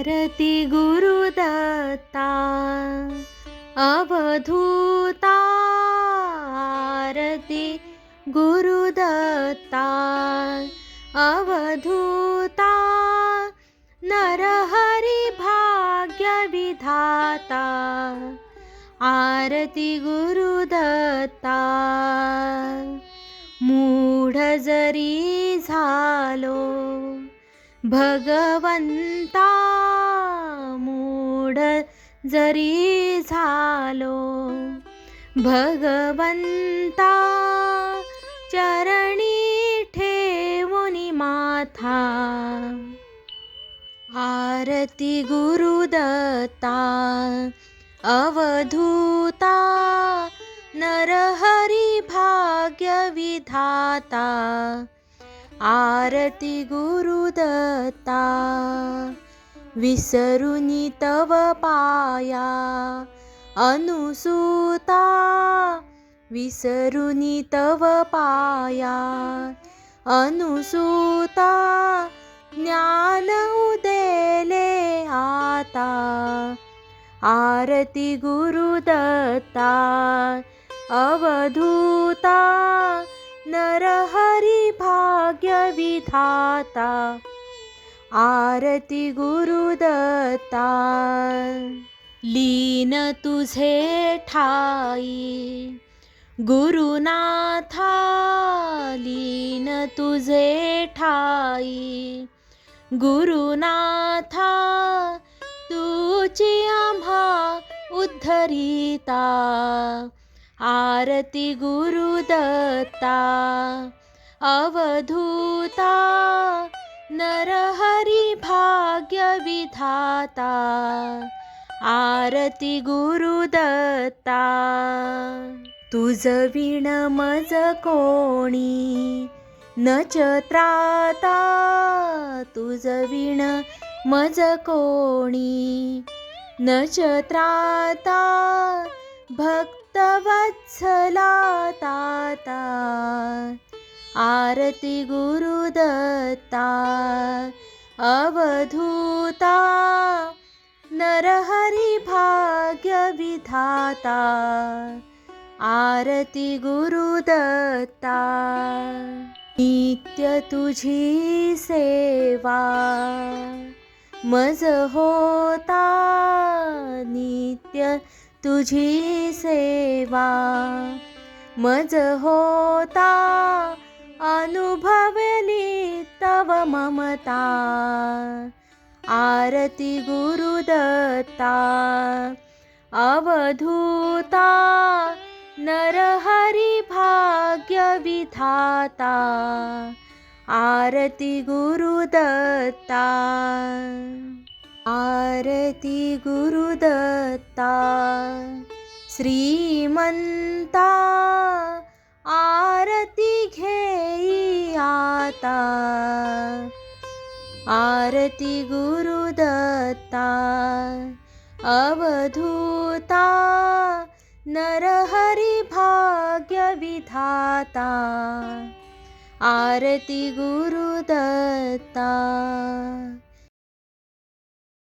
आरती गुरुदत्ता अवधूता आरती गुरुदत्ता अवधूता नरहरि भाग्यविधाता आरती गुरुदत्ता मूढ जरी झालो। भगवंता मूढ जरी झालो भगवंता चरणी ठेवुनी माथा आरती गुरुदत्ता अवधूता नरहरि भाग्यविधाता आरती गुरुदत्ता विसरुनी तव पाया अनुसूता विसरुनी तव पाया अनुसूता ज्ञान उदेले आता आरती गुरुदत्ता अवधूता नरहरि भाग्यविधाता आरती गुरुदत्ता। लीन तुझे ठाई गुरुनाथा लीन तुझे ठाई गुरुनाथा तुची आम्हा उद्धरिता। आरती गुरुदत्ता अवधूता नरहरि भाग्यविधाता आरती गुरुदत्ता तुझ विण मज कोणी नचत्राता तुझ विण मज कोणी न चत्राता भक्त भक्तवत्सला ताता आरती गुरुदत्ता अवधूता नरहरी भाग्य विधाता आरती गुरुदत्ता नित्य तुझी सेवा मज होता नित्य तुझी सेवा मज होता अनुभवली तव ममता आरती गुरुदत्ता अवधूता नरहरि भाग्यविधाता आरती गुरुदत्ता। आरती गुरुदत्ता श्रीमंता आरती घेई आता। आरती गुरुदत्ता अवधूता नरहरि भाग्यविधाता। आरती गुरुदत्ता